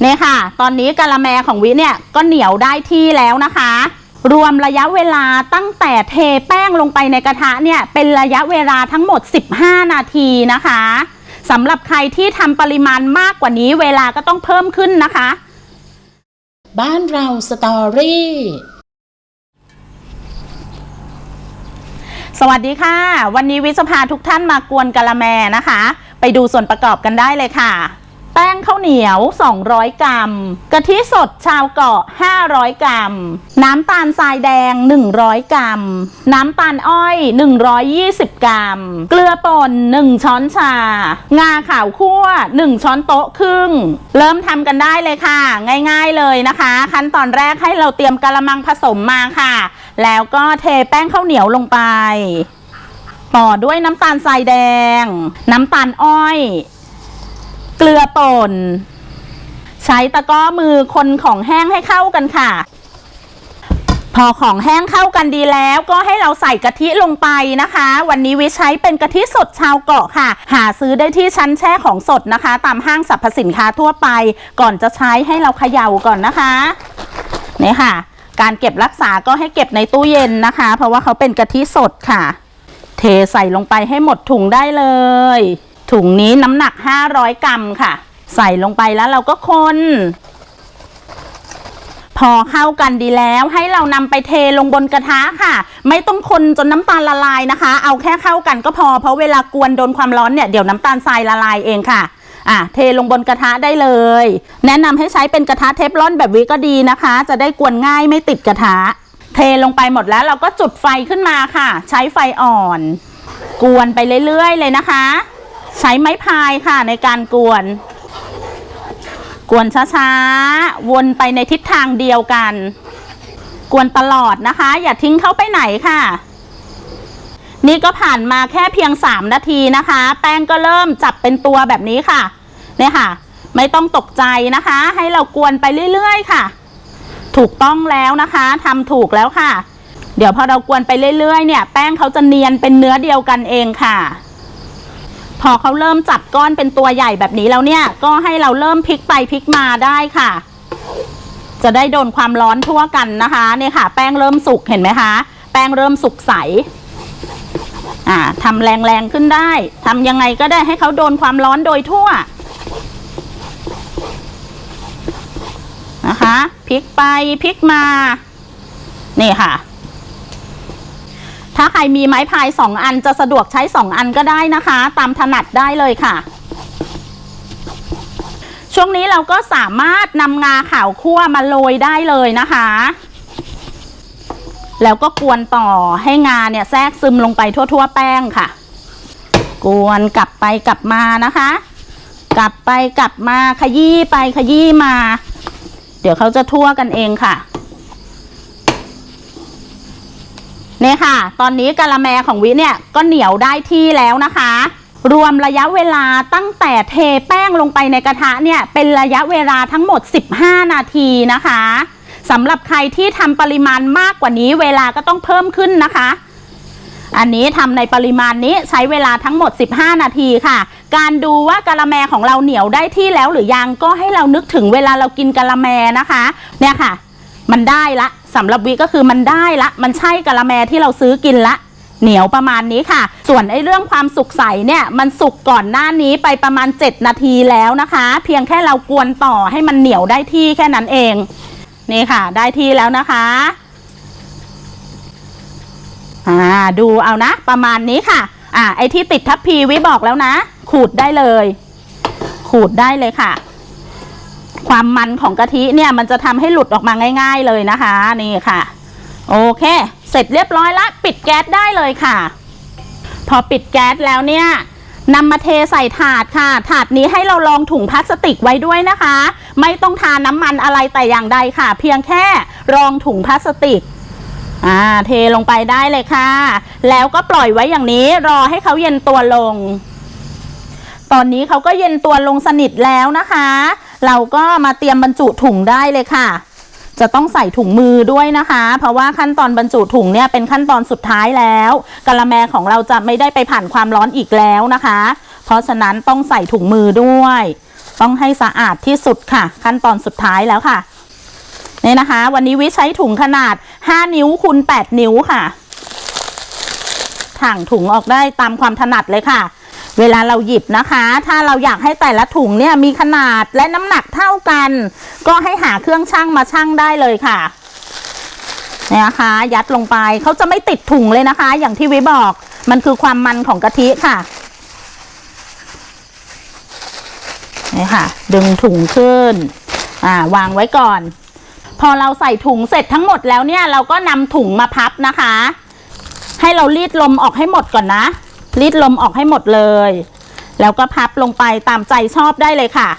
เนี่ยค่ะ ตอนนี้กะละแมของวิเนี่ยก็เหนียวได้ที่แล้วนะคะ รวมระยะเวลาตั้งแต่เทแป้งลงไปในกระทะเนี่ยเป็นระยะเวลาทั้งหมด 15 นาทีนะคะสำหรับใครที่ทำปริมาณมากกว่านี้เวลาก็ต้องเพิ่มขึ้นนะคะ บ้านเราสตอรี่สวัสดีค่ะ วันนี้วิศพาทุกท่านมากวนกะละแมนะคะ ไปดูส่วนประกอบกันได้เลยค่ะ แป้งข้าวเหนียว 200 กรัม กะทิสดชาวเกาะ 500 กรัม น้ำตาลทรายแดง 100 กรัม น้ำตาลอ้อย 120 กรัม เกลือป่น 1 ช้อนชา งาขาวคั่ว 1 ช้อนโต๊ะครึ่ง เริ่มทำกันได้เลยค่ะ ง่ายๆเลยนะคะ ขั้นตอนแรกให้เราเตรียมกะละมังผสมมาค่ะ แล้วก็เทแป้งข้าวเหนียวลงไป ต่อด้วยน้ำตาลทรายแดง น้ำตาลอ้อย เกลือป่น ใช้ตะกร้อมือคนของแห้งให้เข้ากันค่ะ พอของแห้งเข้ากันดีแล้วก็ให้เราใส่กะทิลงไปนะคะ วันนี้วิใช้เป็นกะทิสดชาวเกาะค่ะ หาซื้อได้ที่ชั้นแช่ของสดนะคะ ตามห้างสรรพสินค้าทั่วไป ก่อนจะใช้ให้เราเขย่าก่อนนะคะนี่ค่ะ การเก็บรักษาก็ให้เก็บในตู้เย็นนะคะ เพราะว่าเขาเป็นกะทิสดค่ะ เทใส่ลงไปให้หมดถุงได้เลย ถุงนี้น้ำหนัก 500 กรัมค่ะ ใส่ลงไปแล้วเราก็คน พอเข้ากันดีแล้วให้เรานำไปเทลงบนกระทะค่ะ ไม่ต้องคนจนน้ำตาลละลายนะคะ เอาแค่เข้ากันก็พอเพราะเวลากวนโดนความร้อนเนี่ยเดี๋ยวน้ำตาลทรายละลายเองค่ะอะเทลงบนกระทะได้เลย แนะนำให้ใช้เป็นกระทะเทฟลอนแบบวิก็ดีนะคะ จะได้กวนง่ายไม่ติดกระทะ เทลงไปหมดแล้วเราก็จุดไฟขึ้นมาค่ะ ใช้ไฟอ่อน กวนไปเรื่อยๆเลยนะคะ ใช้ไม้พายค่ะในการกวน กวนช้าๆ วนไปในทิศทางเดียวกัน กวนตลอดนะคะ อย่าทิ้งเขาไปไหนค่ะ นี่ก็ผ่านมาแค่เพียง 3 นาทีนะคะ แป้งก็เริ่มจับเป็นตัวแบบนี้ค่ะ เนี่ยค่ะ ไม่ต้องตกใจนะคะ ให้เรากวนไปเรื่อยๆ ค่ะ ถูกต้องแล้วนะคะทำถูกแล้วค่ะ เดี๋ยวพอเรากวนไปเรื่อยๆ เนี่ย แป้งเขาจะเนียนเป็นเนื้อเดียวกันเองค่ะ พอเขาเริ่มจับก้อนเป็นตัวใหญ่แบบนี้แล้วเนี่ย ก็ให้เราเริ่มพลิกไปพลิกมาได้ค่ะ จะได้โดนความร้อนทั่วกันนะคะเนี่ยค่ะ แป้งเริ่มสุกเห็นไหมคะ แป้งเริ่มสุกใสอ่าทำแรงๆขึ้นได้ทำยังไงก็ได้ให้เขาโดนความร้อนโดยทั่วนะคะพลิกไปพลิกมา นี่ค่ะ ถ้าใครมีไม้พายสองอันจะสะดวกใช้สองอันก็ได้นะคะ ตามถนัดได้เลยค่ะ ช่วงนี้เราก็สามารถนำงาขาวคั่วมาโรยได้เลยนะคะ แล้วก็กวนต่อให้งาเนี่ยแทรกซึมลงไปทั่ว ๆ แป้งค่ะ กวนกลับไปกลับมานะคะ กลับไปกลับมาขยี้ไปขยี้มา เดี๋ยวเขาจะทั่วกันเองค่ะ เนี่ยค่ะ ตอนนี้กะละแมของวิเนี่ยก็เหนียวได้ที่แล้วนะคะ รวมระยะเวลาตั้งแต่เทแป้งลงไปในกระทะเนี่ยเป็นระยะเวลาทั้งหมด 15 นาทีนะคะสำหรับใครที่ทำปริมาณมากกว่านี้เวลาก็ต้องเพิ่มขึ้นนะคะ อันนี้ทำในปริมาณนี้ใช้เวลาทั้งหมด 15 นาทีค่ะ การดูว่ากะละแมของเราเหนียวได้ที่แล้วหรือยังก็ให้เรานึกถึงเวลาเรากินกะละแมนะคะ เนี่ยค่ะ มันได้ละ สำหรับวิก็คือมันได้ละ มันใช่กะละแมที่เราซื้อกินละ เหนียวประมาณนี้ค่ะ ส่วนไอ้เรื่องความสุกใสเนี่ยมันสุกก่อนหน้านี้ไปประมาณ 7 นาทีแล้วนะคะ เพียงแค่เรากวนต่อให้มันเหนียวได้ที่แค่นั้นเอง นี่ค่ะ ได้ที่แล้วนะคะอ่าดูเอานะ ประมาณนี้ค่ะ อ่าไอ้ที่ติดทับพีวิบอกแล้วนะ ขูดได้เลย ขูดได้เลยค่ะ ความมันของกะทิเนี่ยมันจะทำให้หลุดออกมาง่าย ๆเลยนะคะนี่ค่ะ โอเค เสร็จเรียบร้อยละปิดแก๊สได้เลยค่ะ พอปิดแก๊สแล้วเนี่ยนำมาเทใส่ถาดค่ะ ถาดนี้ให้เราลองถุงพลาสติกไว้ด้วยนะคะ ไม่ต้องทาน้ำมันอะไรแต่อย่างใดค่ะ เพียงแค่รองถุงพลาสติกอ่าเทลงไปได้เลยค่ะ แล้วก็ปล่อยไว้อย่างนี้รอให้เขาเย็นตัวลง ตอนนี้เขาก็เย็นตัวลงสนิทแล้วนะคะ เราก็มาเตรียมบรรจุถุงได้เลยค่ะ จะต้องใส่ถุงมือด้วยนะคะ เพราะว่าขั้นตอนบรรจุถุงเนี่ยเป็นขั้นตอนสุดท้ายแล้วกะละแมของเราจะไม่ได้ไปผ่านความร้อนอีกแล้วนะคะ เพราะฉะนั้นต้องใส่ถุงมือด้วย ต้องให้สะอาดที่สุดค่ะ ขั้นตอนสุดท้ายแล้วค่ะนี่นะคะ วันนี้วิใช้ถุงขนาด 5 นิ้วคูณ8นิ้วค่ะถังถุงออกได้ตามความถนัดเลยค่ะ เวลาเราหยิบนะคะ ถ้าเราอยากให้แต่ละถุงเนี่ยมีขนาดและน้ำหนักเท่ากัน ก็ให้หาเครื่องชั่งมาชั่งได้เลยค่ะเนี่ยนะคะ ยัดลงไปเขาจะไม่ติดถุงเลยนะคะ อย่างที่วิบอกมันคือความมันของกะทิค่ะนี่ค่ะ ดึงถุงขึ้น อ่าวางไว้ก่อน พอเราใส่ถุงเสร็จทั้งหมดแล้วเนี่ย เราก็นำถุงมาพับนะคะ ให้เรารีดลมออกให้หมดก่อนนะ รีดลมออกให้หมดเลย แล้วก็พับลงไปตามใจชอบได้เลยค่ะ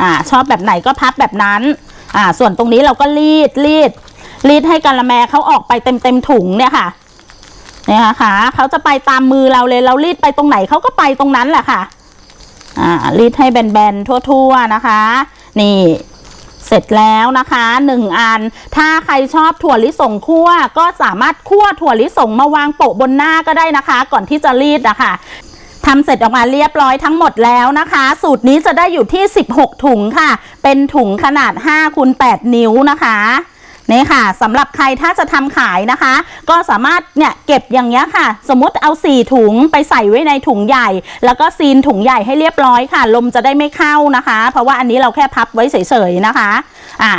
อ่าชอบแบบไหนก็พับแบบนั้นอ่าส่วนตรงนี้เราก็รีดรีดรีดให้กะละแมเขาออกไปเต็มเต็มถุงเนี่ยค่ะเนี่ยค่ะเขาจะไปตามมือเราเลยเรารีดไปตรงไหนเขาก็ไปตรงนั้นแหละค่ะอ่ารีดให้แบนๆทั่วๆนะคะ นี่ เสร็จแล้วนะคะหนึ่งอัน ถ้าใครชอบถั่วลิสงคั่วก็สามารถคั่วถั่วลิสงมาวางโปะบนหน้าก็ได้นะคะ ก่อนที่จะรีดนะคะทำเสร็จออกมาเรียบร้อยทั้งหมดแล้วนะคะ สูตรนี้จะได้อยู่ที่ 16 ถุงค่ะ เป็นถุงขนาด5คูณ8นิ้วนะคะ นี่ค่ะสำหรับใครถ้าจะทำขายนะคะ ก็สามารถเนี่ยเก็บอย่างเงี้ยค่ะ สมมติเอา 4 ถุงไปใส่ไว้ในถุงใหญ่ แล้วก็ซีนถุงใหญ่ให้เรียบร้อยค่ะ ลมจะได้ไม่เข้านะคะ เพราะว่าอันนี้เราแค่พับไว้เฉยๆนะคะอะ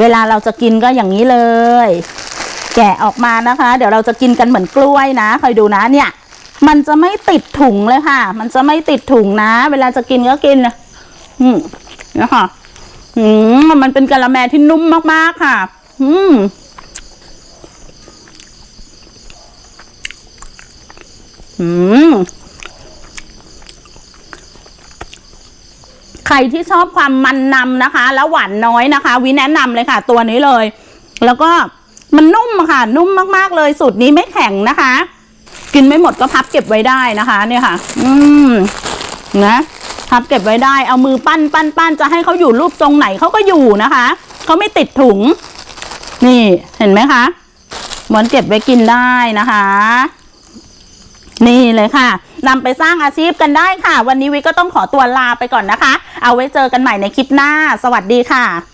เวลาเราจะกินก็อย่างนี้เลย แกะออกมานะคะ เดี๋ยวเราจะกินกันเหมือนกล้วยนะคอยดูนะเนี่ย มันจะไม่ติดถุงเลยค่ะ มันจะไม่ติดถุงนะ เวลาจะกินก็กินอืมนะคะอืมมันเป็นกะละแมที่นุ่มมากๆค่ะ อืมอืมใครที่ชอบความมันนำนะคะ แล้วหวานน้อยนะคะ วิแนะนำเลยค่ะ ตัวนี้เลย แล้วก็มันนุ่มค่ะ นุ่มมากๆเลย สูตรนี้ไม่แข็งนะคะ กินไม่หมดก็พับเก็บไว้ได้นะคะ เนี่ยค่ะ อืมนะพับเก็บไว้ได้ เอามือปั้นปั้นปั้นจะให้เขาอยู่รูปทรงไหนเขาก็อยู่นะคะ เขาไม่ติดถุง นี่เห็นไหมคะหมอนเก็บไว้กินได้นะคะ นี่เลยค่ะนำไปสร้างอาชีพกันได้ค่ะ วันนี้วิก็ต้องขอตัวลาไปก่อนนะคะ เอาไว้เจอกันใหม่ในคลิปหน้า สวัสดีค่ะ